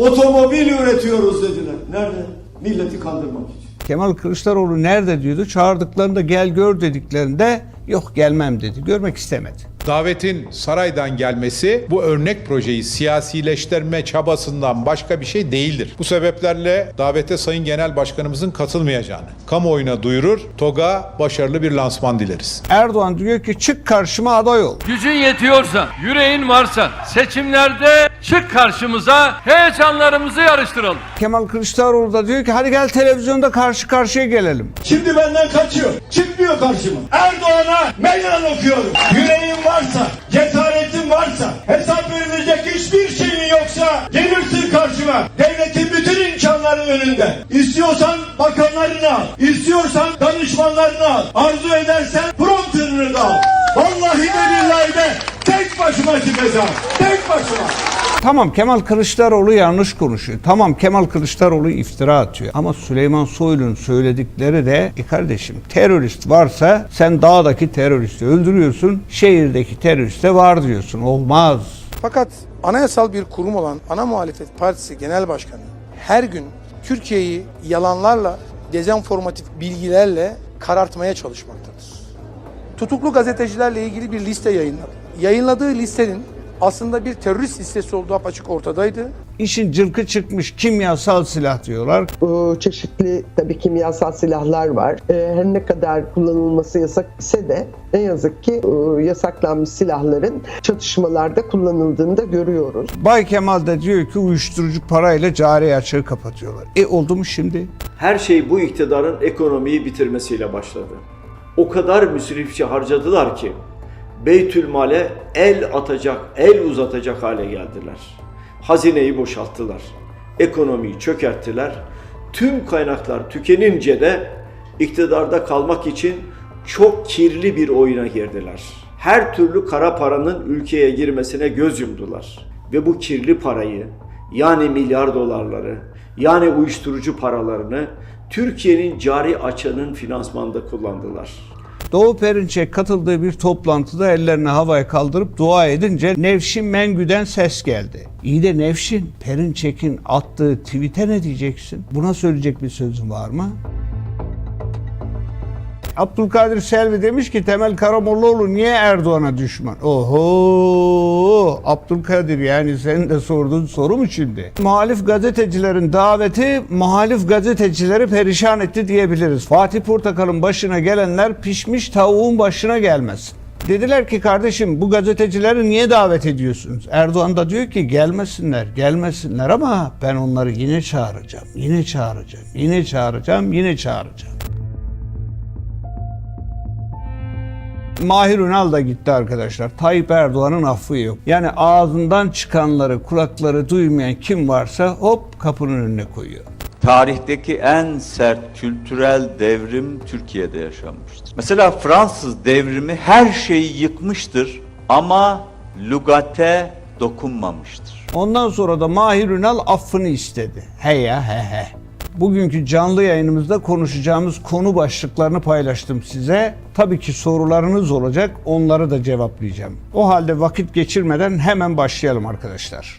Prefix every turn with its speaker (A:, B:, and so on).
A: Otomobil üretiyoruz dediler. Nerede? Milleti kandırmak için.
B: Kemal Kılıçdaroğlu nerede diyordu. Çağırdıklarında gel gör dediklerinde yok gelmem dedi. Görmek istemedi.
C: Davetin saraydan gelmesi bu örnek projeyi siyasileştirme çabasından başka bir şey değildir. Bu sebeplerle davete Sayın Genel Başkanımızın katılmayacağını kamuoyuna duyurur. TOG'a başarılı bir lansman dileriz.
B: Erdoğan diyor ki çık karşıma aday ol.
D: Gücün yetiyorsa, yüreğin varsa seçimlerde çık karşımıza heyecanlarımızı yarıştıralım.
B: Kemal Kılıçdaroğlu da diyor ki hadi gel televizyonda karşı karşıya gelelim.
A: Şimdi benden kaçıyor. Çıkmıyor karşıma. Erdoğan'a meydan okuyorum. Yüreğin varsa, cesaretin varsa, hesap verilecek hiçbir şeyin yoksa gelirsin karşıma. Devletin bütün imkanları önünde. İstiyorsan bakanlarını al. İstiyorsan danışmanlarını al. Arzu edersen prompterını da al. Vallahi de billahi de tek başıma çıkacağım. Tek başıma.
B: Tamam Kemal Kılıçdaroğlu yanlış konuşuyor. Tamam Kemal Kılıçdaroğlu iftira atıyor. Ama Süleyman Soylu'nun söyledikleri de e kardeşim terörist varsa sen dağdaki teröristi öldürüyorsun. Şehirdeki terörist de var diyorsun. Olmaz.
E: Fakat anayasal bir kurum olan Ana Muhalefet Partisi Genel Başkanı her gün Türkiye'yi yalanlarla, dezenformatif bilgilerle karartmaya çalışmaktadır. Tutuklu gazetecilerle ilgili bir liste yayınladı. Yayınladığı listenin aslında bir terörist listesi olduğu apaçık ortadaydı.
B: İşin cılkı çıkmış kimyasal silah diyorlar.
F: Ee, çeşitli tabii kimyasal silahlar var. Ee, Her ne kadar kullanılması yasak ise de ne yazık ki e, yasaklanmış silahların çatışmalarda kullanıldığını da görüyoruz.
B: Bay Kemal de diyor ki uyuşturucu parayla cari açığı kapatıyorlar. E oldu mu şimdi?
G: Her şey bu iktidarın ekonomiyi bitirmesiyle başladı. O kadar müsrifçe harcadılar ki Beytülmal'e el atacak, el uzatacak hale geldiler. Hazineyi boşalttılar. Ekonomiyi çökerttiler. Tüm kaynaklar tükenince de iktidarda kalmak için çok kirli bir oyuna girdiler. Her türlü kara paranın ülkeye girmesine göz yumdular. Ve bu kirli parayı yani milyar dolarları yani uyuşturucu paralarını Türkiye'nin cari açığının finansmanında kullandılar.
B: Doğu Perinçek katıldığı bir toplantıda ellerini havaya kaldırıp dua edince Nevşin Mengü'den ses geldi. İyi de Nevşin, Perinçek'in attığı tweet'e ne diyeceksin? Buna söyleyecek bir sözün var mı? Abdülkadir Selvi demiş ki Temel Karamollaoğlu niye Erdoğan'a düşman? Oho! Abdülkadir yani senin de sorduğun soru mu şimdi? Muhalif gazetecilerin daveti muhalif gazetecileri perişan etti diyebiliriz. Fatih Portakal'ın başına gelenler pişmiş tavuğun başına gelmesin. Dediler ki kardeşim bu gazetecileri niye davet ediyorsunuz? Erdoğan da diyor ki gelmesinler, gelmesinler ama ben onları yine çağıracağım, yine çağıracağım, yine çağıracağım, yine çağıracağım. Mahir Ünal da gitti arkadaşlar. Tayyip Erdoğan'ın affı yok. Yani ağzından çıkanları, kulakları duymayan kim varsa hop kapının önüne koyuyor.
H: tarihteki en sert kültürel devrim Türkiye'de yaşanmıştır. Mesela Fransız devrimi her şeyi yıkmıştır ama lugate dokunmamıştır.
B: Ondan sonra da Mahir Ünal affını istedi. He ya he he. Bugünkü canlı yayınımızda konuşacağımız konu başlıklarını paylaştım size. Tabii ki sorularınız olacak. Onları da cevaplayacağım. O halde vakit geçirmeden hemen başlayalım arkadaşlar.